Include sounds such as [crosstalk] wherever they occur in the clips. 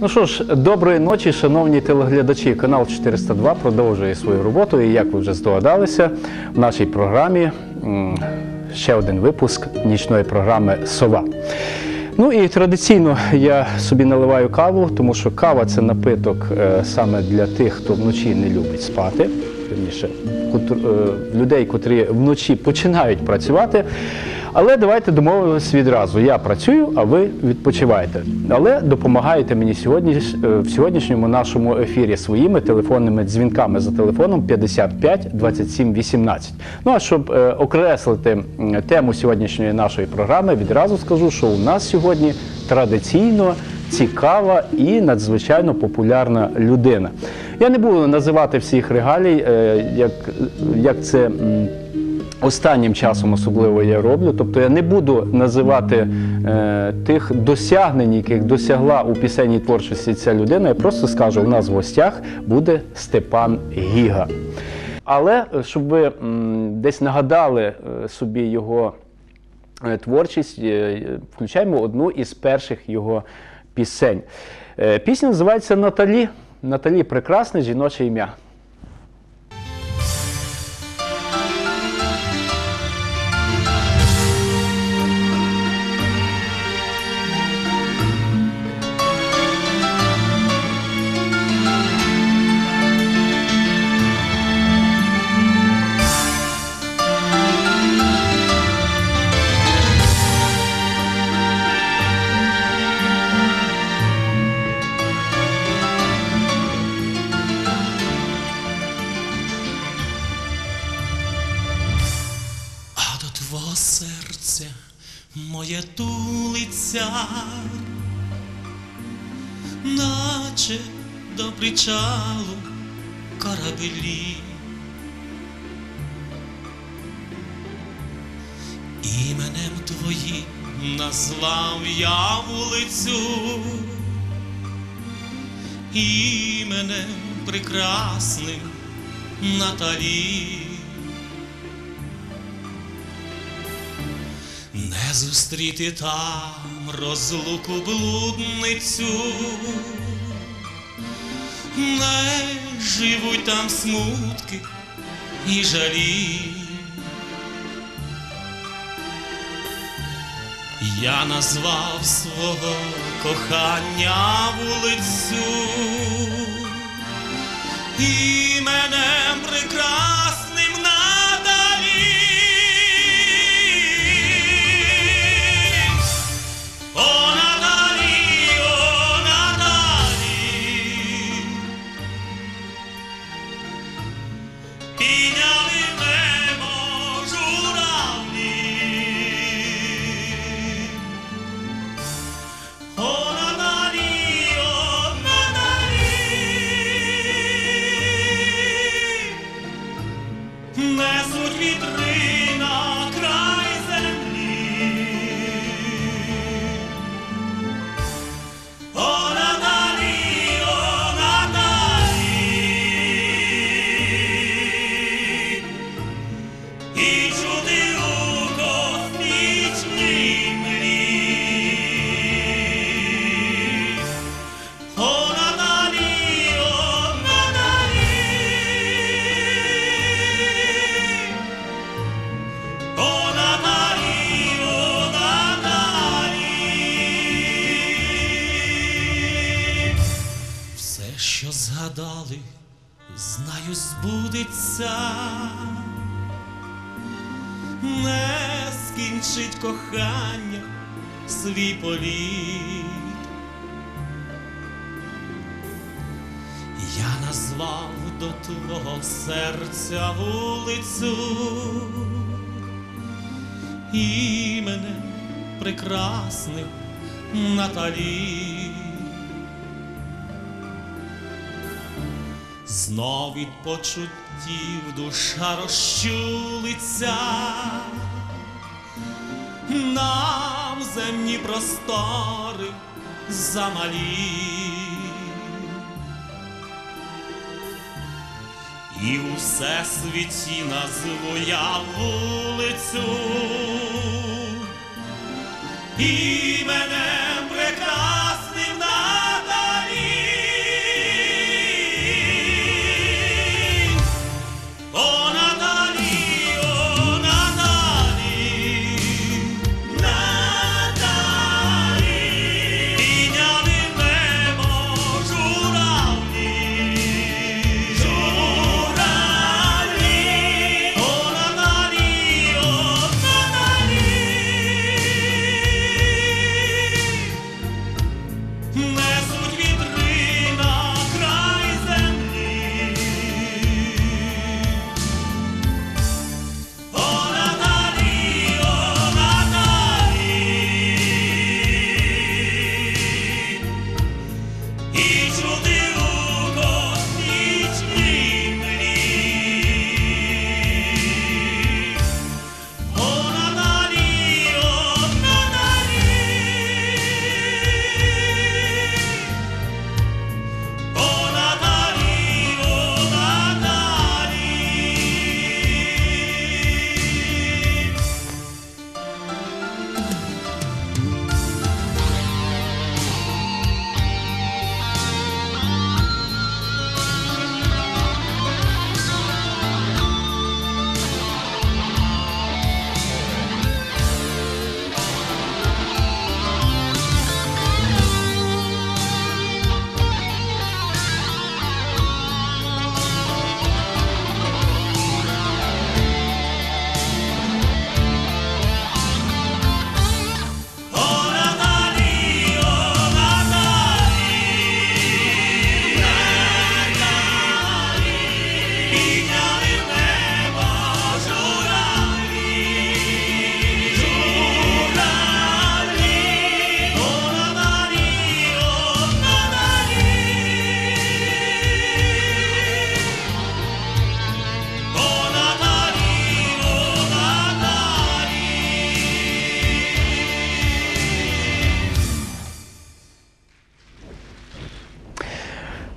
Ну що ж, доброї ночі, шановні телеглядачі. Канал 402 продовжує свою роботу. І як ви вже здогадалися, в нашій програмі ще один випуск нічної програми Сова. Ну і традиційно я собі наливаю каву, тому що кава це напиток е, саме для тих, хто вночі не любить спати. Вірніше, е, людей, котрі вночі починають працювати. Але давайте домовимося відразу. Я працюю, а ви відпочиваєте. Але допомагаєте мені сьогодні е, в сьогоднішньому нашому ефірі своїми телефонними дзвінками за телефоном 55 27 18. Ну а щоб е, окреслити тему сьогоднішньої нашої програми, відразу скажу, що у нас сьогодні традиційно цікава і надзвичайно популярна людина. Я не буду називати всіх регалій, е, як, як це. Останнім часом особливо я роблю, тобто я не буду називати е, тих досягнень, яких досягла у пісенній творчості ця людина. Я просто скажу, у нас в гостях буде Степан Гіга. Але е, щоб ви десь нагадали е, собі його творчість, включаємо одну із перших його пісень. Пісня називається Наталі. Наталі прекрасне жіноче ім'я. Моє тулиця, наче до причалу корабелі. Іменем твоїм назвав я вулицю, іменем прекрасним Наталі. Зустріти там розлуку блудницю, не живуть там смутки і жалі. Я назвав свого кохання вулицю іменем прекрасним не скінчить кохання свій політ. Я назвав до твого серця вулицю іменем прекрасних Наталі. Знов від почуттів душа розчулиться, нам земні простори замалі. І у всесвіті назву я вулицю іменем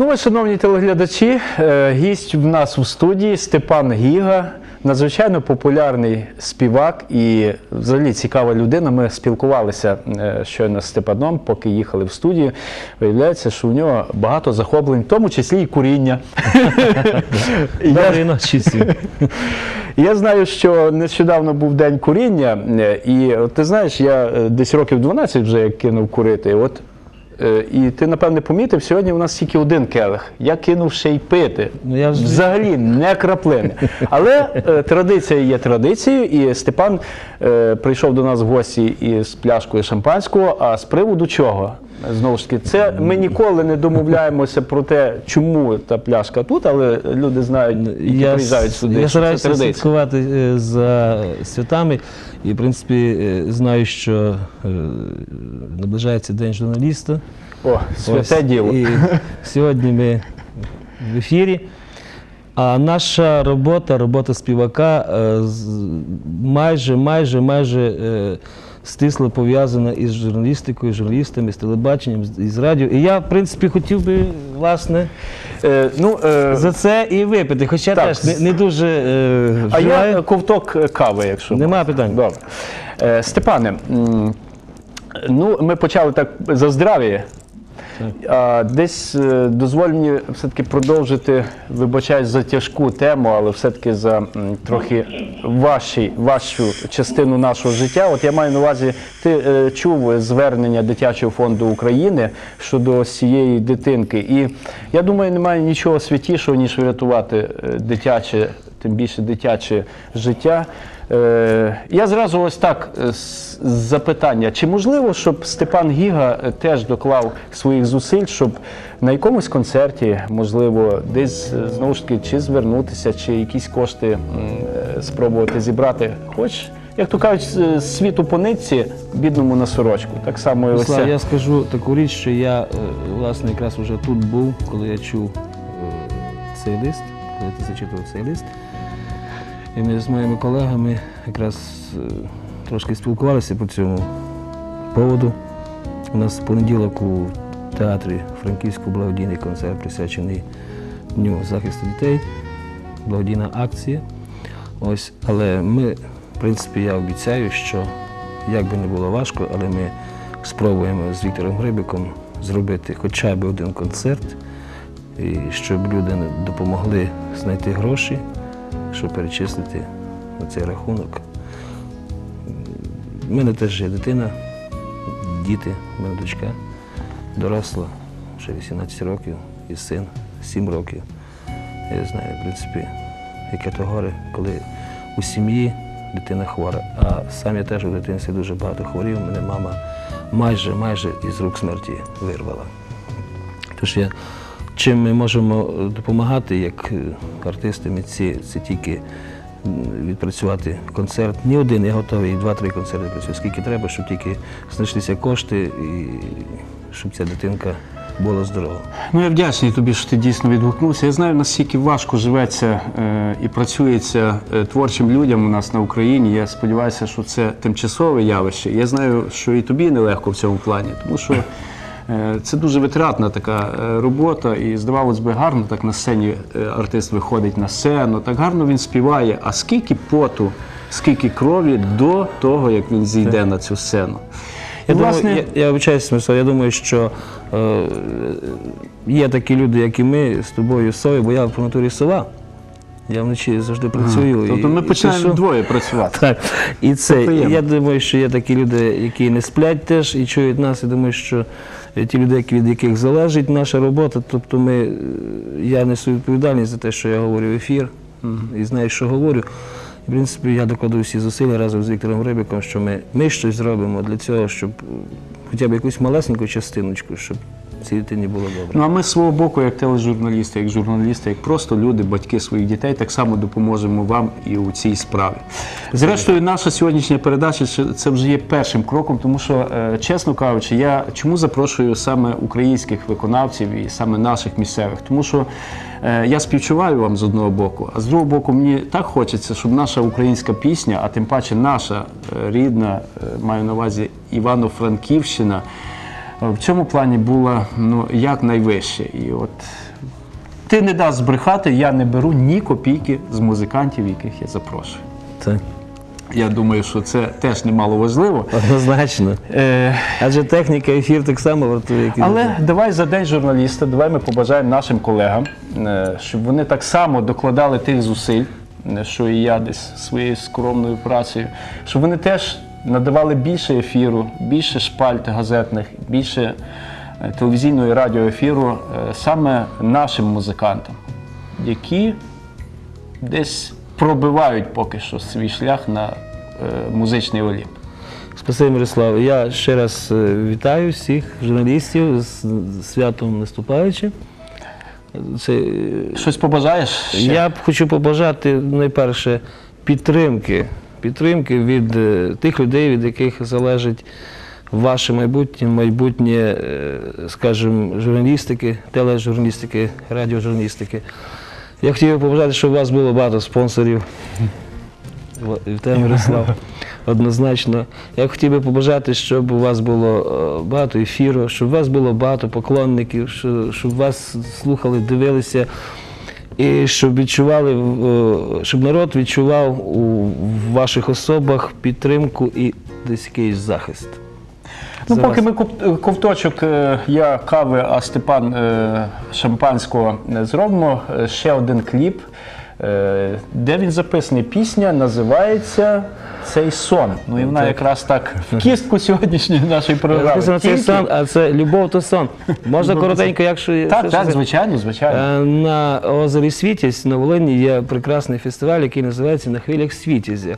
Ну, ось, шановні телеглядачі, е, гість в нас у студії Степан Гіга, надзвичайно популярний співак і взагалі цікава людина. Ми спілкувалися е, щойно з Степаном, поки їхали в студію. Виявляється, що у нього багато захоплень, в тому числі і куріння. [laughs] Доброї ночі всім. [laughs] я знаю, що нещодавно був день куріння, е, і ти знаєш, я десь років 12 вже як кинув курити. От, і ти, напевне, помітив, сьогодні у нас тільки один келих. Я кинув ще й пити. Ну, я вже... Взагалі не краплини. Але е, традиція є традицією, і Степан е, прийшов до нас в гості із пляшкою шампанського. А з приводу чого? Знову ж таки, це ми ніколи не домовляємося про те, чому та пляшка тут, але люди знають, які Я, приїжджають сюди. я стараюся слідкувати е, за святами і, в принципі, е, знаю, що е, наближається День журналіста. О, святе Ось, діло. І сьогодні ми в ефірі. А наша робота, робота співака майже, майже, майже стисло пов'язана із журналістикою, журналістами, з телебаченням, із радіо. І я, в принципі, хотів би, власне, Е, ну, е, за це і випити. Хоча Так. теж не, не дуже е, а вживаю. я ковток е, кави, якщо Нема питань. Добре. Е, Степане, м, ну, ми почали так за здрав'я. Десь е, дозволь мені все-таки продовжити, вибачаюсь за тяжку тему, але все-таки за трохи важчий, важчу частину нашого життя. От я маю на увазі, ти е, чув звернення Дитячого фонду України щодо цієї дитинки. І я думаю, немає нічого святішого, ніж врятувати е, дитяче, тим більше дитяче життя. Е, Я зразу ось так е, запитання: чи можливо, щоб Степан Гіга е, теж доклав своїх зусиль, щоб на якомусь концерті, можливо, десь знову ж таки, чи звернутися, чи якісь кошти спробувати зібрати? Хоч, як то кажуть, світу по нитці, бідному на сорочку. Так само і ось це. я скажу таку річ, що я власне якраз вже тут був, коли я чув цей лист, коли ти зачитував цей лист. І ми з моїми колегами якраз е, трошки спілкувалися по цьому поводу. У нас в понеділок у театрі Франківську благодійний концерт присвячений Дню захисту дітей, благодійна акція. Ось, але ми, в принципі, я обіцяю, що як би не було важко, але ми спробуємо з Віктором Грибиком зробити хоча б один концерт, і щоб люди допомогли знайти гроші, щоб перечислити на цей рахунок. У мене теж є дитина, діти, в мене дочка доросла, вже 18 років, і син 7 років. Я знаю, в принципі, яке то горе, коли у сім'ї дитина хвора. А сам я теж у дитинстві дуже багато хворів. Мене мама майже, майже із рук смерті вирвала. Тож я, чим ми можемо е, допомагати як е, артисти, митці, це тільки відпрацювати концерт. Ні один, я готовий два-три концерти працюю, скільки треба, щоб тільки знайшлися кошти і щоб ця дитинка була здорова. Ну, я вдячний тобі, що ти дійсно відгукнувся. Я знаю, наскільки важко живеться е, і працюється творчим людям у нас на Україні. Я сподіваюся, що це тимчасове явище. Я знаю, що і тобі нелегко в цьому плані, тому що це дуже витратна така е, робота, і здавалось би, гарно так на сцені е, артист виходить на сцену, так гарно він співає. А скільки поту, скільки крові до того, як він зійде на цю сцену. Я, власне, думаю, я, я вибачаюся, Мирослав, я думаю, що е, є такі люди, як і ми з тобою сови, бо я по натурі сова. Я вночі завжди працюю. і- тобто ми починаємо двоє працювати. Так. І це, приємно. я думаю, що є такі люди, які не сплять теж і чують нас. Я думаю, що ті люди, від яких залежить наша робота, тобто ми, е, я несу відповідальність за те, що я говорю в ефір і знаю, що говорю. В принципі, я докладу всі зусилля разом з Віктором Грибиком, що ми, ми щось зробимо для цього, щоб е, хоча б якусь малесеньку частиночку, щоб цій дитині було добре. Ну а ми з свого боку, як тележурналісти, як журналісти, як просто люди, батьки своїх дітей, так само допоможемо вам і у цій справі. Зрештою, наша сьогоднішня передача це- вже є першим кроком, тому що, е, чесно кажучи, я чому запрошую саме українських виконавців і саме наших місцевих, тому що е, я співчуваю вам з одного боку, а з другого боку, мені так хочеться, щоб наша українська пісня, а тим паче наша е, рідна, маю на увазі Івано-Франківщина. В цьому плані була ну, як найвище. І от ти не дасть збрехати, я не беру ні копійки з музикантів, яких я запрошую. Так, Я думаю, що це теж немало важливо. однозначно. Е, Адже техніка, ефір так само вартує, як але давай за день журналіста, давай ми побажаємо нашим колегам, е, щоб вони так само докладали тих зусиль, е, що і я десь своєю скромною працею, щоб вони теж надавали більше ефіру, більше шпальт газетних, більше е, телевізійного і радіоефіру е, саме нашим музикантам, які десь пробивають поки що свій шлях на е, музичний олімп. Спасибі, Мирослав. Я ще раз вітаю всіх журналістів з святом наступаючим. Це, Щось побажаєш? ще? я б хочу побажати найперше підтримки, підтримки від е, тих людей, від яких залежить ваше майбутнє, майбутнє, е, скажімо, журналістики, тележурналістики, радіожурналістики. Я хотів би побажати, щоб у вас було багато спонсорів. Вітаю, Мирослав. [laughs] Однозначно. Я хотів би побажати, щоб у вас було е, багато ефіру, щоб у вас було багато поклонників, щоб вас слухали, дивилися, і щоб відчували, е, щоб народ відчував у ваших особах підтримку і десь якийсь захист. Ну, За поки вас. ми ковточок е, я кави, а Степан е, шампанського не зробимо. Ще один кліп, де він записаний. Пісня називається Цей сон. Ну і вона якраз так в кістку сьогоднішньої нашої програми. Написано цей сон, а це любов то сон. Можна коротенько, якщо Так, так, звичайно, звичайно. Е, На озері Світязь на Волині є прекрасний фестиваль, який називається На хвилях Світязя.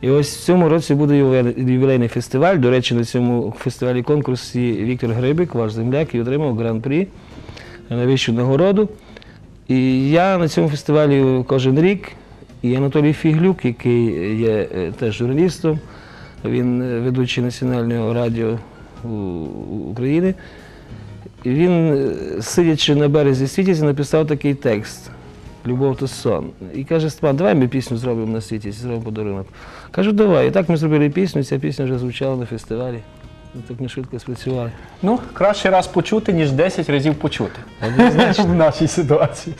І ось в цьому році буде ювілейний фестиваль. До речі, на цьому фестивалі конкурсі Віктор Грибик, ваш земляк, і отримав гран-прі найвищу нагороду. І я на цьому фестивалі кожен рік, і Анатолій Фіглюк, який є е, теж журналістом, він е, ведучий національного радіо України. Він, е, сидячи на березі світязі, написав такий текст Любов то сон. І каже, Степан, давай ми пісню зробимо на світязі, зробимо подарунок. Кажу, давай. І так ми зробили пісню, ця пісня вже звучала на фестивалі. Так не швидко спрацювали. Ну, краще раз почути, ніж 10 разів почути [laughs] в нашій ситуації.